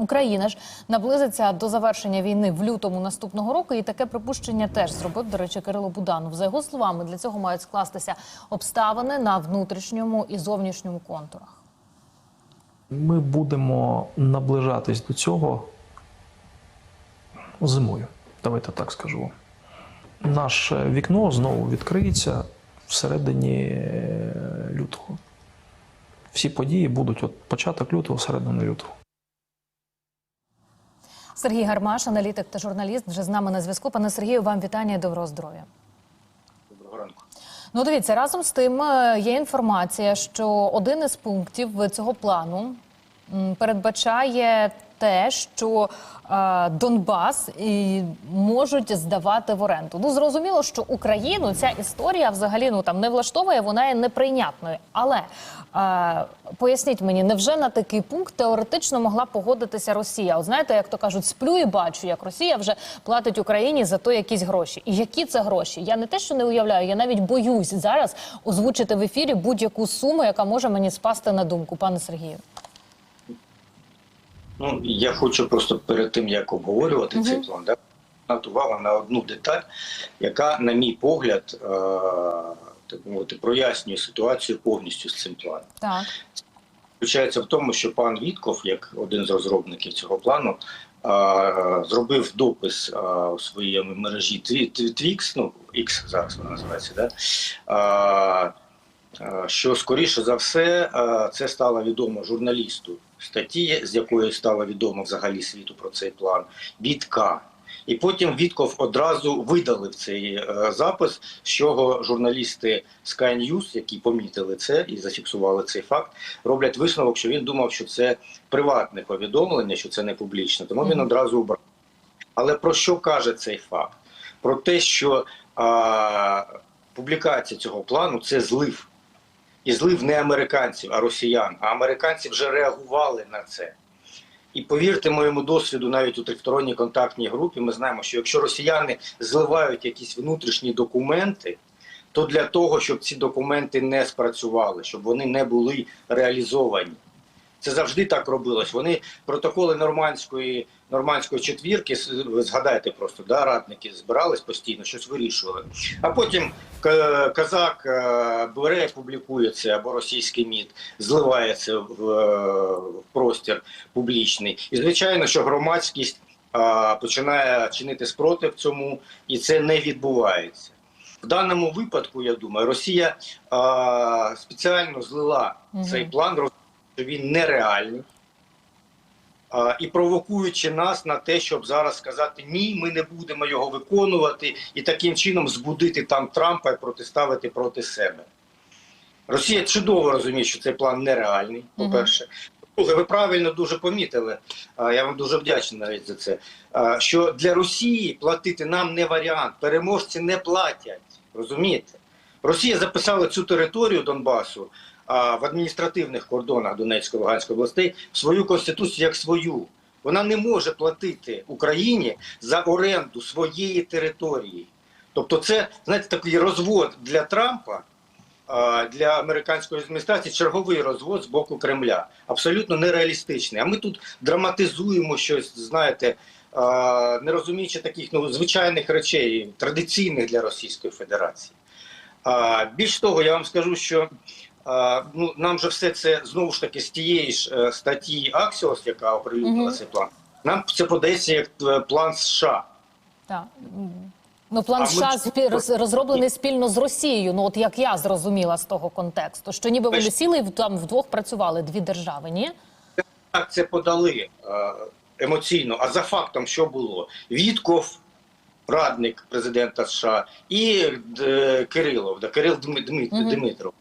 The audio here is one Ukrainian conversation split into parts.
Україна ж наблизиться до завершення війни в лютому наступного року, і таке припущення теж зробив, до речі, Кирило Буданов. За його словами, для цього мають скластися обставини на внутрішньому і зовнішньому контурах. Ми будемо наближатись до цього зимою. Давайте так скажу. Наше вікно знову відкриється всередині е, лютого. Всі події будуть от початок лютого, середина лютого. Сергій Гармаш, аналітик та журналіст, вже з нами на зв'язку. Пане Сергію, вам вітання і доброго здоров'я. Доброго ранку. Ну, дивіться, разом з тим е, є інформація, що один із пунктів цього плану передбачає те, що е, Донбас і можуть здавати в оренду. Ну зрозуміло, що Україну ця історія взагалі ну там не влаштовує, вона є неприйнятною. Але е, поясніть мені, невже на такий пункт теоретично могла погодитися Росія? От знаєте, як то кажуть, сплю і бачу, як Росія вже платить Україні за то якісь гроші. І які це гроші? Я не те, що не уявляю, я навіть боюсь зараз озвучити в ефірі будь-яку суму, яка може мені спасти на думку, пане Сергію. Ну я хочу просто перед тим як обговорювати Мгм. цей план, да, увагу на одну деталь, яка, на мій погляд, е, так мовити, прояснює ситуацію повністю з цим планом. Так. Включається в тому, що пан Вітков, як один з розробників цього плану, е, зробив допис е, у своїй мережі Twix, ну X зараз вона називається, да? е, що скоріше за все це стало відомо журналісту статті, з якої стало відомо взагалі світу про цей план від К. І потім Вітков одразу видалив цей е, запис, з чого журналісти Sky News, які помітили це і зафіксували цей факт, роблять висновок, що він думав, що це приватне повідомлення, що це не публічне. Тому він одразу убрав. Але про що каже цей факт? Про те, що а, публікація цього плану це злив. І злив не американців, а росіян. А американці вже реагували на це. І повірте моєму досвіду, навіть у трьохсторонній контактній групі, ми знаємо, що якщо росіяни зливають якісь внутрішні документи, то для того, щоб ці документи не спрацювали, щоб вони не були реалізовані. Це завжди так робилось. Вони протоколи нормандської нормандської четвірки, ви згадайте просто, да, радники збирались постійно, щось вирішували. А потім казак е, бере, публікує це або російський МІД, зливає це в, е, в простір публічний. І звичайно, що громадськість е, починає чинити спротив цьому, і це не відбувається. В даному випадку, я думаю, Росія спеціально злила Мгм. цей план, що він нереальний. І провокуючи нас на те, щоб зараз сказати ні, ми не будемо його виконувати, і таким чином збудити там Трампа і протиставити проти себе. Росія чудово розуміє, що цей план нереальний. По-перше, Друге, ви правильно дуже помітили. Я вам дуже вдячний навіть за це. Що для Росії платити нам не варіант. Переможці не платять. Розумієте? Росія записала цю територію Донбасу в адміністративних кордонах Донецької Луганської областей свою конституцію як свою. Вона не може платити Україні за оренду своєї території. Тобто, це знаєте, такий розвод для Трампа, для американської адміністрації, черговий розвод з боку Кремля. Абсолютно нереалістичний. А ми тут драматизуємо щось, знаєте, не розуміючи таких ну, звичайних речей, традиційних для Російської Федерації. Більш того, я вам скажу, що ну, нам же все це знову ж таки з тієї ж е, статті Axios, яка оприлюднила цей план, нам це подається як е, план США. Так. Ну, план А ми США ж- розроблений спільно з Росією. Ну, от як я зрозуміла з того контексту, що ніби вони сіли і там вдвох працювали дві держави, ні? Так це подали е, емоційно. А за фактом, що було? Вітков, радник президента США, і Кирилов, да, Кирил Дми- Дмит- Мгм. Дмитров.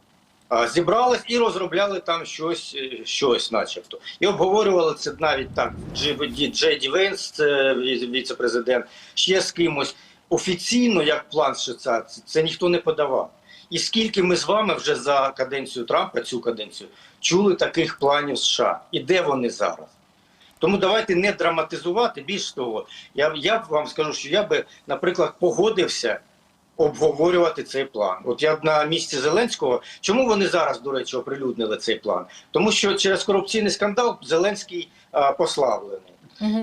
Зібрались і розробляли там щось, е, щось, начебто. І обговорювали це навіть так. Джей Венс, це віце- віце-президент, ще з кимось. Офіційно, як план США, це, ніхто не подавав. І скільки ми з вами вже за каденцію Трампа, цю каденцію, чули таких планів США? І де вони зараз? Тому давайте не драматизувати. Більш того, я, я вам скажу, що я би, наприклад, погодився обговорювати цей план. От я б на місці Зеленського. Чому вони зараз, до речі, оприлюднили цей план? Тому що через корупційний скандал Зеленський а, послаблений.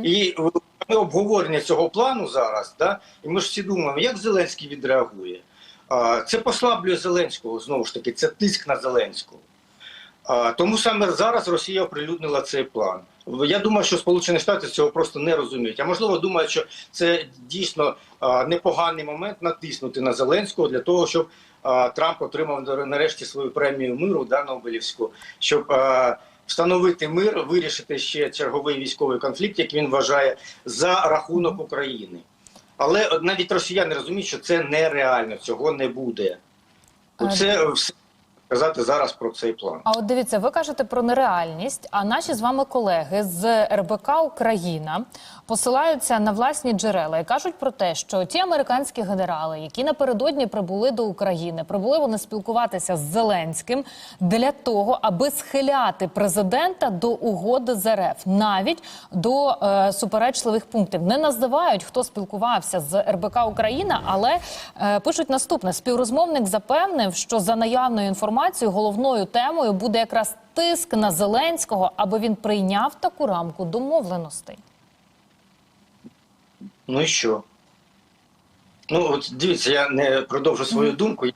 І е, ми обговорення цього плану зараз, да, і ми ж всі думаємо, як Зеленський відреагує. А, Це послаблює Зеленського знову ж таки, це тиск на Зеленського. Тому саме зараз Росія оприлюднила цей план. Я думаю, що Сполучені Штати цього просто не розуміють. А можливо, думають, що це дійсно непоганий момент натиснути на Зеленського для того, щоб Трамп отримав нарешті свою премію миру да, Нобелівську, щоб встановити мир, вирішити ще черговий військовий конфлікт, як він вважає, за рахунок України. Але навіть росіяни розуміють, що це нереально, цього не буде. Це все казати зараз про цей план. А от дивіться, ви кажете про нереальність. А наші з вами колеги з РБК Україна посилаються на власні джерела і кажуть про те, що ті американські генерали, які напередодні прибули до України, прибули вони спілкуватися з Зеленським для того, аби схиляти президента до угоди з РФ, навіть до е, суперечливих пунктів. Не називають хто спілкувався з РБК Україна, але е, пишуть наступне: співрозмовник запевнив, що за наявною інформацією головною темою буде якраз тиск на Зеленського, аби він прийняв таку рамку домовленостей. Ну і що? Ну, от дивіться, я не продовжу свою думку, я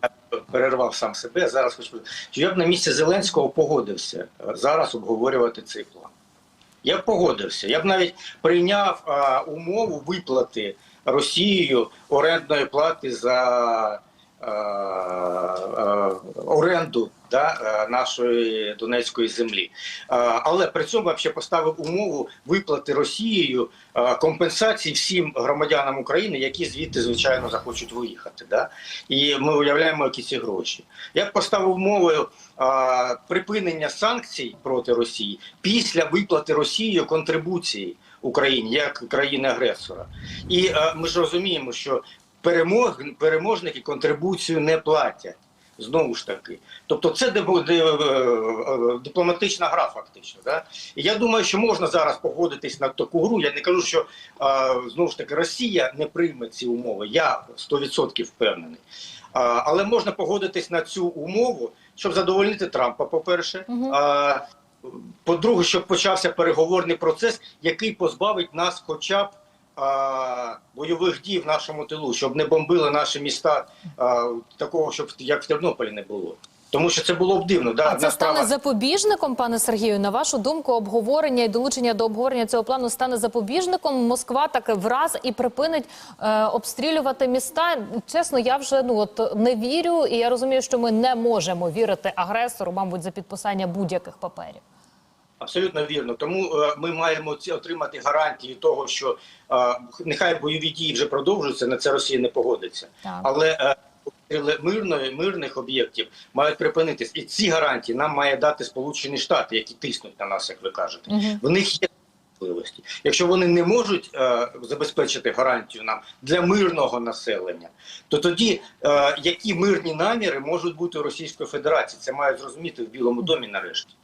перервав сам себе. Зараз хочу що я б на місці Зеленського погодився е, зараз обговорювати цей план. Я б погодився. Я б навіть прийняв а, умову виплати Росією орендної плати за оренду да, е, нашої Донецької землі. Але при цьому я ще поставив умову виплати Росією компенсації всім громадянам України, які звідти, звичайно, захочуть виїхати. Да? І ми уявляємо, які ці гроші. Я поставив умовою припинення санкцій проти Росії після виплати Росією контрибуції Україні як країни-агресора. І а, ми ж розуміємо, що перемог, переможники контрибуцію не платять. Знову ж таки, тобто це ди- е, е, дипломатична гра, фактично. Да? І я думаю, що можна зараз погодитись на таку гру. Я не кажу, що знову ж таки Росія не прийме ці умови. Я 100% впевнений. Але можна погодитись на цю умову, щоб задовольнити Трампа, по-перше. А, по-друге, щоб почався переговорний процес, який позбавить нас хоча б бойових дій в нашому тилу, щоб не бомбили наші міста такого, щоб як в Тернополі не було. Тому що це було б дивно. Да? А це стане справа- запобіжником, пане Сергію. На вашу думку, обговорення і долучення до обговорення цього плану стане запобіжником. Москва так враз і припинить е, обстрілювати міста. Чесно, я вже ну от не вірю, і я розумію, що ми не можемо вірити агресору, мабуть, за підписання будь-яких паперів. Абсолютно вірно. Тому е, ми маємо ці отримати гарантії того, що е, нехай бойові дії вже продовжуються, на це Росія не погодиться. Так. Але е, мирної мирних об'єктів мають припинитись, і ці гарантії нам має дати Сполучені Штати, які тиснуть на нас, як ви кажете. В них є можливості. Якщо вони не можуть е, забезпечити гарантію нам для мирного населення, то тоді е, які мирні наміри можуть бути у Російської Федерації? Це мають зрозуміти в Білому домі нарешті.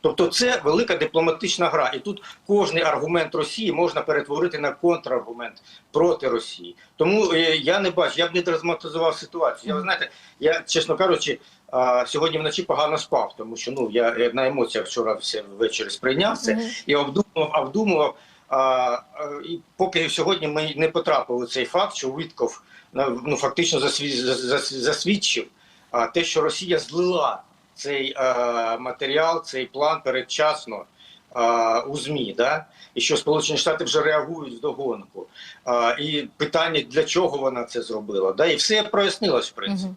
Тобто це велика дипломатична гра, і тут кожний аргумент Росії можна перетворити на контраргумент проти Росії. Тому е, я не бачу, я б не драматизував ситуацію. Я ви знаєте, я чесно кажучи, сьогодні вночі погано спав, тому що ну я е, на емоціях вчора все ввечері сприйняв це і обдумував, обдумував. А, і поки сьогодні ми не потрапили в цей факт, що Витков ну фактично засві- зас- зас- засвідчив а, те, що Росія злила цей е, матеріал, цей план передчасно е, у ЗМІ, да? і що Сполучені Штати вже реагують вдогонку. Е, і питання, для чого вона це зробила. Да? І все прояснилось, в принципі.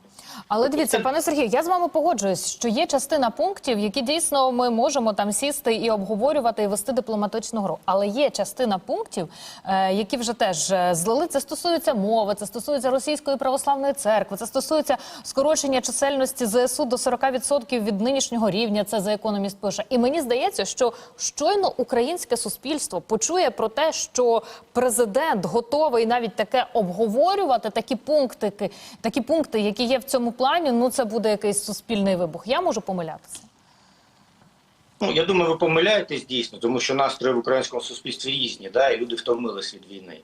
Але дивіться, пане Сергію, я з вами погоджуюсь, що є частина пунктів, які дійсно ми можемо там сісти і обговорювати і вести дипломатичну гру. Але є частина пунктів, е, які вже теж е, злили. Це стосується мови, це стосується російської православної церкви, це стосується скорочення чисельності ЗСУ до 40% від нинішнього рівня. Це за економіст пише. І мені здається, що щойно українське суспільство почує про те, що президент готовий навіть таке обговорювати, такі пункти, такі пункти, які є в цьому плані. Ну це буде якийсь суспільний вибух. Я можу помилятися. Ну, я думаю, ви помиляєтесь дійсно, тому що настрої в українському суспільстві різні, да, і люди втомились від війни.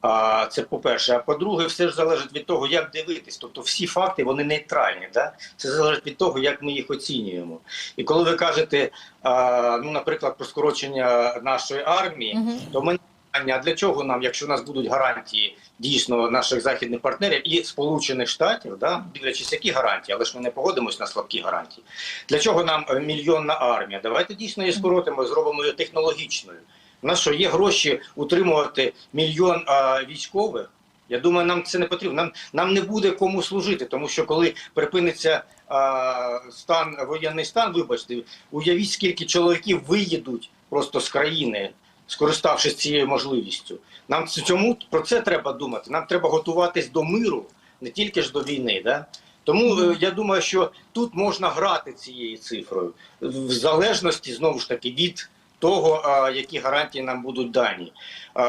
А це по-перше. А по-друге, все ж залежить від того, як дивитись. Тобто всі факти вони нейтральні. Да? Це залежить від того, як ми їх оцінюємо. І коли ви кажете, а, ну, наприклад, про скорочення нашої армії, то в мене питання: а для чого нам, якщо у нас будуть гарантії дійсно наших західних партнерів і Сполучених Штатів, да, дивлячись, які гарантії, але ж ми не погодимось на слабкі гарантії. Для чого нам е, мільйонна армія? Давайте дійсно її скоротимо, зробимо її технологічною. У нас що є гроші утримувати мільйон а, військових. Я думаю, нам це не потрібно. Нам нам не буде кому служити, тому що коли припиниться а, стан воєнний стан, вибачте, уявіть, скільки чоловіків виїдуть просто з країни, скориставшись цією можливістю. Нам цьому про це треба думати. Нам треба готуватись до миру, не тільки ж до війни. Да? Тому е, я думаю, що тут можна грати цією цифрою, в залежності знову ж таки від того, які гарантії нам будуть дані.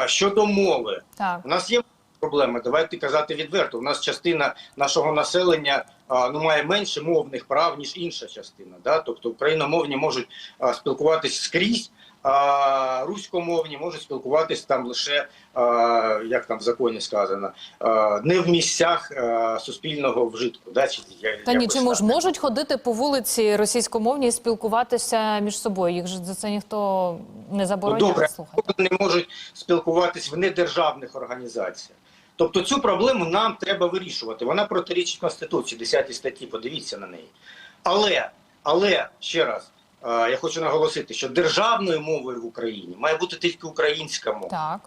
Щодо мови, Так. у нас є проблеми. Давайте казати відверто. У нас частина нашого населення ну має менше мовних прав ніж інша частина. Да? Тобто україномовні можуть а, спілкуватись скрізь. А руськомовні можуть спілкуватись там лише як там в законі сказано, не в місцях суспільного вжитку. Да? Чи, я- Та ні, якось чому ж можуть ходити по вулиці російськомовні і спілкуватися між собою? Їх же за це ніхто не Ну, забороняє. добре, Слухайте. вони не можуть спілкуватись в недержавних організаціях. Тобто цю проблему нам треба вирішувати. Вона протирічить Конституції, 10 статті, подивіться на неї. Але, але ще раз, я хочу наголосити, що державною мовою в Україні має бути тільки українська мова. Так.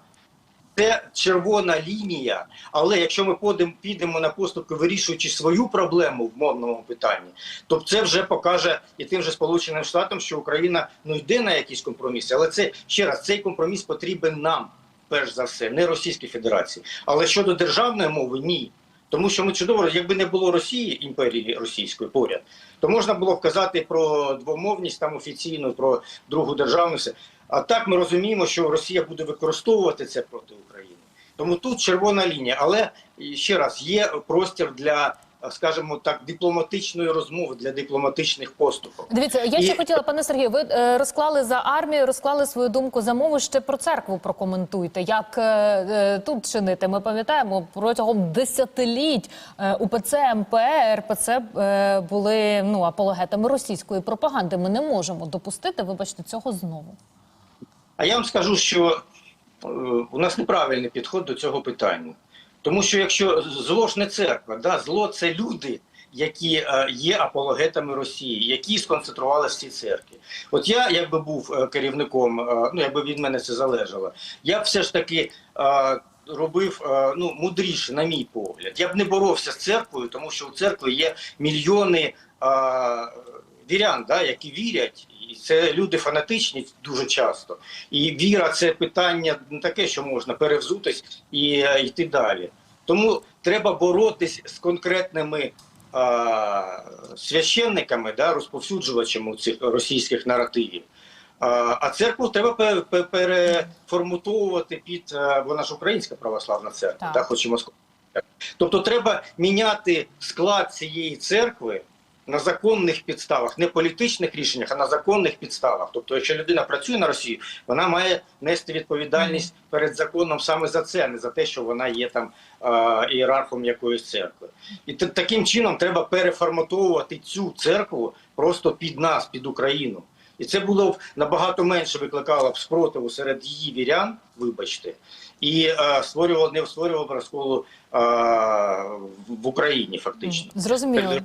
Це червона лінія. Але якщо ми подим- підемо на поступки, вирішуючи свою проблему в мовному питанні, то це вже покаже і тим же Сполученим Штатам, що Україна ну йде на якісь компроміси. Але це ще раз цей компроміс потрібен нам, перш за все, не Російській Федерації. Але щодо державної мови, ні. Тому що ми чудово, якби не було Росії, імперії російської поряд, то можна було б казати про двомовність там офіційну, про другу державність. А так ми розуміємо, що Росія буде використовувати це проти України. Тому тут червона лінія. Але ще раз є простір для, скажімо так, дипломатичної розмови, для дипломатичних поступок. Дивіться, я ще І- хотіла, пане Сергію, ви е, розклали за армію, розклали свою думку за мову. Ще про церкву прокоментуйте. Як е, е, тут чинити? Ми пам'ятаємо протягом десятиліть е, УПЦ МП РПЦ е, були ну апологетами російської пропаганди. Ми не можемо допустити, вибачте, цього знову. А я вам скажу, що е, у нас неправильний підход до цього питання. Тому що якщо зло ж не церква, да, зло це люди, які е, є апологетами Росії, які сконцентрувалися в цій церкві. От я, якби був е, керівником, е, ну якби від мене це залежало, я б все ж таки. Робив ну мудріше, на мій погляд. Я б не боровся з церквою, тому що у церкви є мільйони е, вірян, да, які вірять, і це люди фанатичні дуже часто. І віра це питання не таке, що можна перевзутись і е, йти далі. Тому треба боротись з конкретними а, священниками, да, розповсюджувачами цих російських наративів. А, а церкву треба пе- пе- переформатовувати під е, вона ж українська православна церква, Так. да, хочемо сказати. Тобто треба міняти склад цієї церкви на законних підставах, не політичних рішеннях, а на законних підставах. Тобто, якщо людина працює на Росію, вона має нести відповідальність перед законом саме за це, а не за те, що вона є там е, ієрархом якоїсь церкви. І таким чином треба переформатовувати цю церкву просто під нас, під Україну. І це було б набагато менше викликало б спротиву серед її вірян, вибачте, і е, створювало не створювало розколу е, в Україні, фактично. Зрозуміло.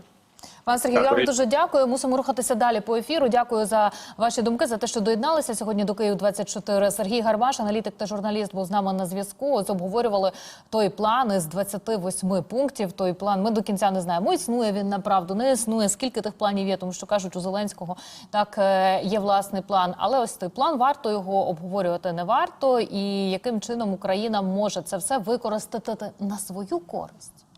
Пане Сергію, Так, я вам дуже дякую. Мусимо рухатися далі по ефіру. Дякую за ваші думки, за те, що доєдналися сьогодні до Київ 24 Сергій Гарбаш, аналітик та журналіст, був з нами на зв'язку. Ось обговорювали той план із 28 пунктів. Той план ми до кінця не знаємо. Існує він направду, не існує. Скільки тих планів є, тому що кажуть у Зеленського так е, є власний план. Але ось той план варто його обговорювати не варто. І яким чином Україна може це все використати на свою користь.